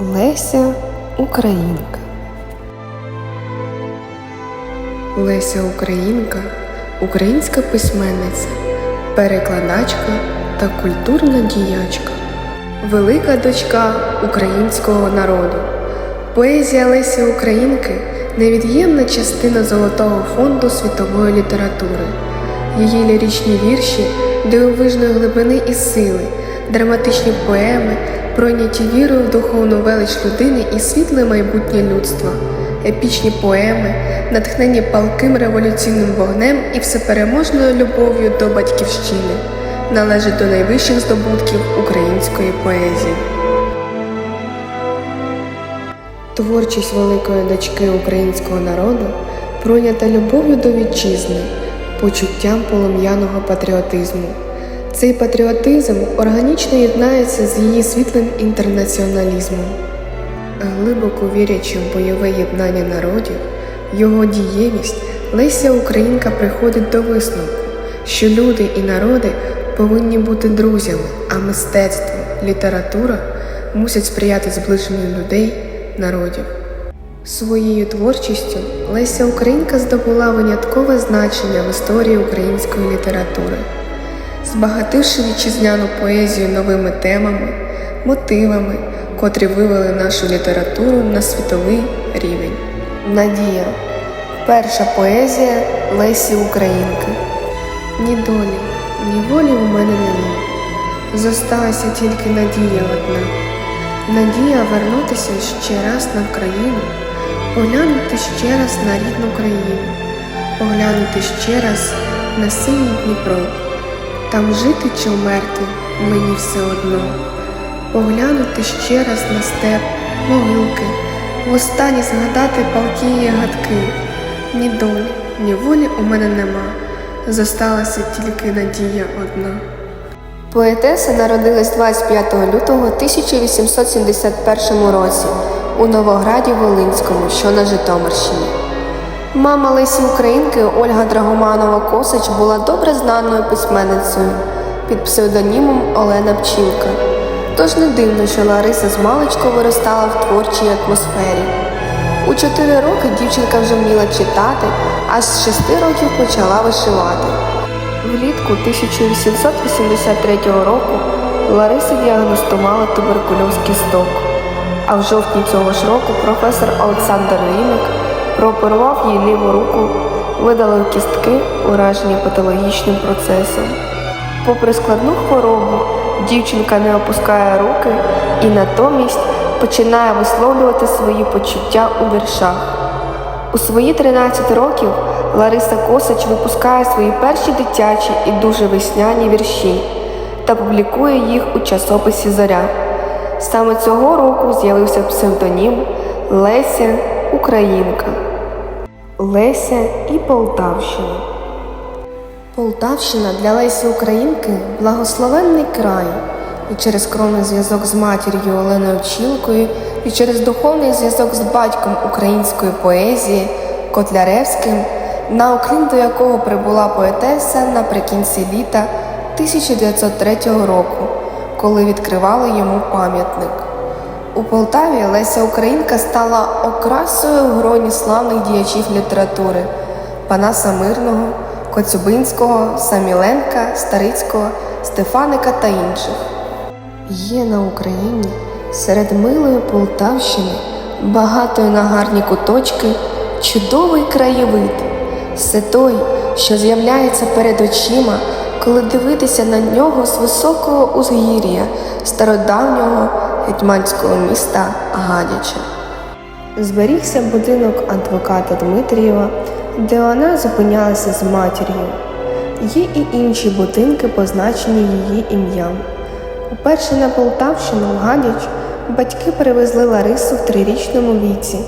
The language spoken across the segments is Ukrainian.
Леся Українка. Леся Українка українська письменниця, перекладачка та культурна діячка, велика дочка українського народу. Поезія Лесі Українки невід'ємна частина золотого фонду світової літератури. Її ліричні вірші дивовижної глибини і сили, драматичні поеми, пройняті вірою в духовну велич людини і світле майбутнє людства, епічні поеми, натхнені палким революційним вогнем і всепереможною любов'ю до батьківщини, належать до найвищих здобутків української поезії. Творчість великої дочки українського народу пройнята любов'ю до вітчизни, почуттям полум'яного патріотизму. Цей патріотизм органічно єднається з її світлим інтернаціоналізмом. Глибоко вірячи в бойове єднання народів, його дієвість Леся Українка приходить до висновку, що люди і народи повинні бути друзями, а мистецтво, література мусять сприяти зближенню людей, народів. Своєю творчістю Леся Українка здобула виняткове значення в історії української літератури, збагативши вітчизняну поезію новими темами, мотивами, котрі вивели нашу літературу на світовий рівень. Надія перша поезія Лесі Українки. Ні долі, ні волі у мене нема. Зосталася тільки надія одна. Надія вернутися ще раз на Україну, поглянути ще раз на рідну країну, поглянути ще раз на синій Дніпро, там жити чи вмерти мені все одно, поглянути ще раз на степ, могилки, востаннє згадати палки і гадки. Ні долі, ні волі у мене нема, зосталася тільки надія одна. Поетеса народилась 25 лютого 1871 році у Новограді Волинському, що на Житомирщині. Мама Лесі Українки Ольга Драгоманова Косач була добре знаною письменницею під псевдонімом Олена Пчілка. Тож не дивно, що Лариса з маличку виростала в творчій атмосфері. У чотири роки дівчинка вже вміла читати, а з шести років почала вишивати. Влітку 1883 року Лариса діагностувала туберкульоз кісток, а в жовтні цього ж року професор Олександр Ріник прооперував їй ліву руку, видалив кістки, уражені патологічним процесом. Попри складну хворобу, дівчинка не опускає руки і натомість починає висловлювати свої почуття у віршах. У свої 13 років Лариса Косач випускає свої перші дитячі і дуже весняні вірші та публікує їх у часописі Зоря. Саме цього року з'явився псевдонім Леся Українка. Леся і Полтавщина. Полтавщина для Лесі Українки благословенний край, і через кровний зв'язок з матір'ю Оленою Чілкою, і через духовний зв'язок з батьком української поезії Котляревським, на Оклін до якого прибула поетеса наприкінці літа 1903 року, коли відкривали йому пам'ятник. У Полтаві Леся Українка стала окрасою в гроні славних діячів літератури Панаса Мирного, Коцюбинського, Саміленка, Старицького, Стефаника та інших. Є на Україні серед милої Полтавщини, багатої на гарні куточки, чудовий краєвид, все той, що з'являється перед очима, коли дивитися на нього з високого узгір'я стародавнього гетьманського міста Гадяча. Зберігся будинок адвоката Дмитрієва, де вона зупинялася з матір'ю. Є і інші будинки, позначені її ім'ям. Уперше на Полтавщину в Гадяч батьки перевезли Ларису в трирічному віці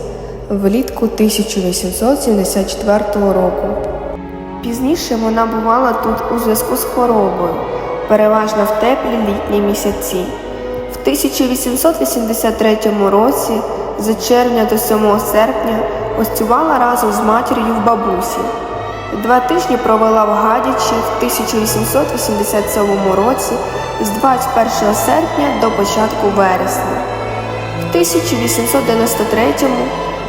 влітку 1874 року. Пізніше вона бувала тут у зв'язку з хворобою, переважно в теплі літні місяці. В 1883 році з червня до 7 серпня гостювала разом з матір'ю в бабусі. Два тижні провела в Гадячі в 1887 році з 21 серпня до початку вересня. В 1893-му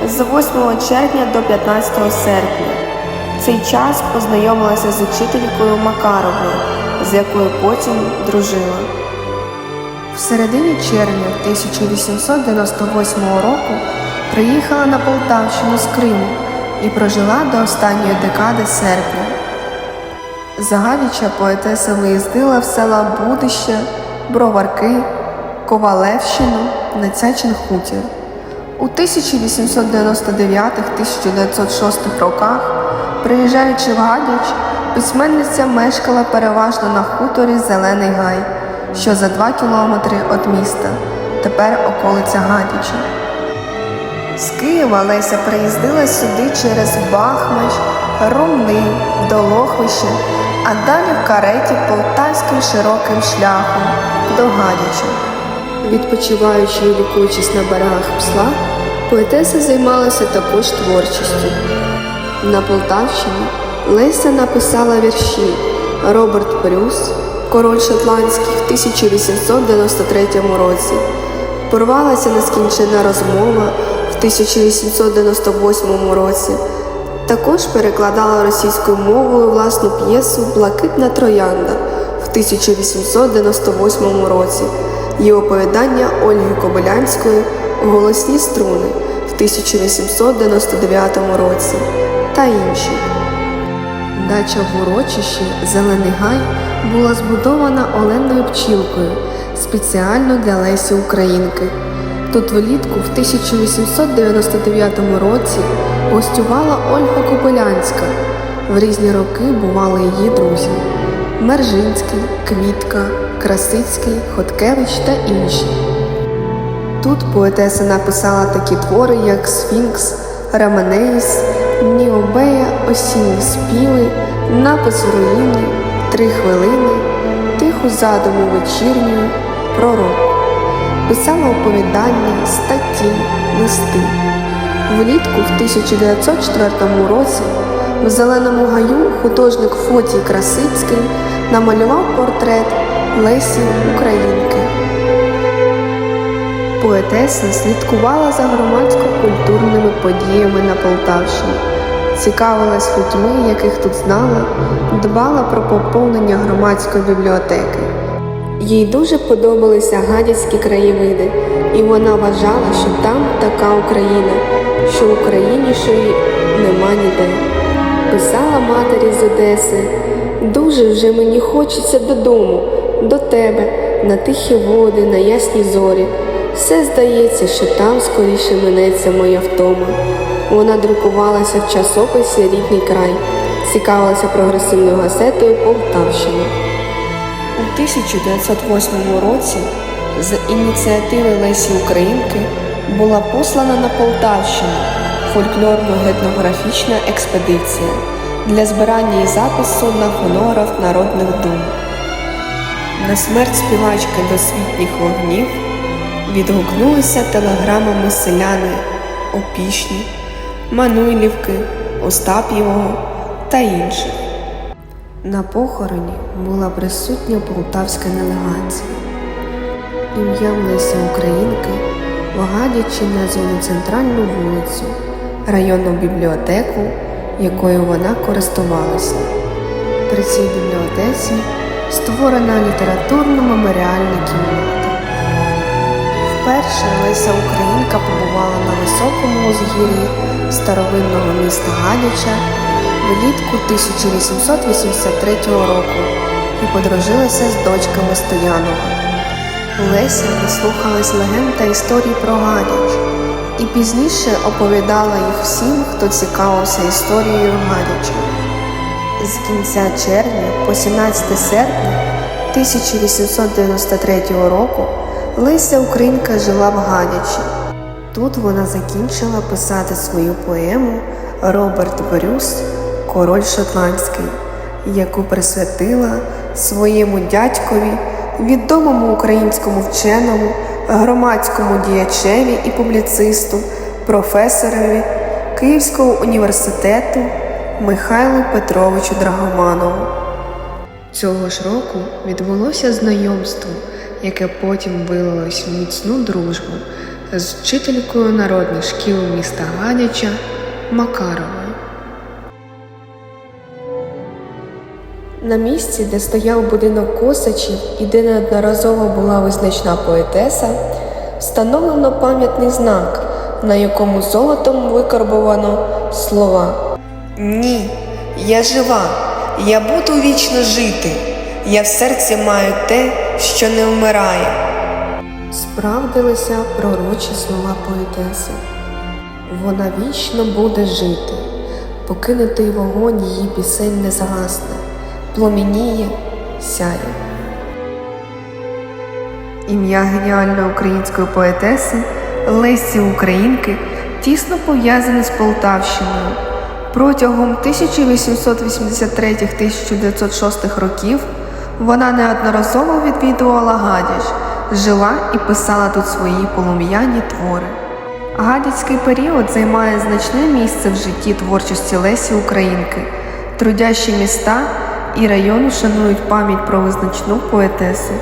з 8 червня до 15 серпня. Цей час познайомилася з учителькою Макаровою, з якою потім дружила. В середині червня 1898 року приїхала на Полтавщину з Криму і прожила до останньої декади серпня. Загадіча поетеса виїздила в села Будище, Броварки, Ковалевщину, Нацячин хутір. У 1899-1906 роках, приїжджаючи в Гадяч, письменниця мешкала переважно на хуторі Зелений Гай, що за два кілометри від міста, тепер околиця Гадяча. З Києва Леся приїздила сюди через Бахмач, Ромни, Долохвище, а далі в кареті полтавським широким шляхом до Гадяча. Відпочиваючи і лікуючись на берегах Псла, поетеса займалася також творчістю. На Полтавщині Леся написала вірші Роберт Брюс, Король Шотландський в 1893 році. Порвалася нескінчена розмова в 1898 році. Також перекладала російською мовою власну п'єсу Блакитна троянда в 1898 році і оповідання Ольги Кобилянської Голосні струни в 1899 році та інші. Дача в урочищі Зелений Гай була збудована Оленою Пчілкою спеціально для Лесі Українки. Тут влітку в 1899 році гостювала Ольга Кобилянська. В різні роки бували її друзі Мержинський, Квітка, Красицький, Хоткевич та інші. Тут поетеса написала такі твори, як Сфінкс, Раманеїс, Ніобея, Осінні співи, Напис руїни, Три хвилини, Тиху задуму вечірню, Пророк. Писала оповідання, статті, листи. Влітку в 1904 році в Зеленому гаю художник Фотій Красицький намалював портрет Лесі Українки. Поетеса слідкувала за громадсько-культурними подіями на Полтавщині, цікавилась людьми, яких тут знала, дбала про поповнення громадської бібліотеки. Їй дуже подобалися гадяцькі краєвиди, і вона вважала, що там така Україна, що українішої нема ніде. Писала матері з Одеси, дуже вже мені хочеться додому, до тебе, на тихі води, на ясні зорі. Все здається, що там скоріше минеться моя втома. Вона друкувалася в часописі Рідний край, цікавилася прогресивною газетою Полтавщина. У 1908 році з ініціативи Лесі Українки була послана на Полтавщину фольклорно-етнографічна експедиція для збирання і запису на фонограф народних дум. На смерть співачки досвітніх вогнів відгукнулися телеграмами селяни Опішні, Мануйлівки, Остап'євого та інших. На похороні була присутня полтавська делегація. Ім'ям Лесі Українки в Гадячі названо центральну вулицю, районну бібліотеку, якою вона користувалася. При цій бібліотеці створена літературно-меморіальна кімната. Вперше Леся Українка побувала на високому узгір'ї старовинного міста Гадяча влітку 1883 року і подружилася з дочками Стоянова. Леся наслухалась легенд та історій про Гадяч і пізніше оповідала їх всім, хто цікавився історією Гадяча. З кінця червня по 17 серпня 1893 року Леся Українка жила в Гадячі. Тут вона закінчила писати свою поему Роберт Брюс Король Шотландський, яку присвятила своєму дядькові, відомому українському вченому, громадському діячеві і публіцисту, професорові Київського університету Михайлу Петровичу Драгоманову. Цього ж року відбулося знайомство, яке потім вилилось в міцну дружбу з вчителькою народних шкіл міста Гадяча Макаровою. На місці, де стояв будинок Косачів і де неодноразово була визначна поетеса, встановлено пам'ятний знак, на якому золотом викарбовано слова Ні, я жива, я буду вічно жити. Я в серці маю те, що не вмирає. Справдилися пророчі слова поетеси. Вона вічно буде жити, покинутий вогонь її пісень не загасне, пломініє, сяє. Ім'я геніальної української поетеси Лесі Українки тісно пов'язане з Полтавщиною. Протягом 1883-1906 років вона неодноразово відвідувала Гадяч, жила і писала тут свої полум'яні твори. Гадяцький період займає значне місце в житті творчості Лесі Українки. Трудящі міста і райони шанують пам'ять про визначну поетесу.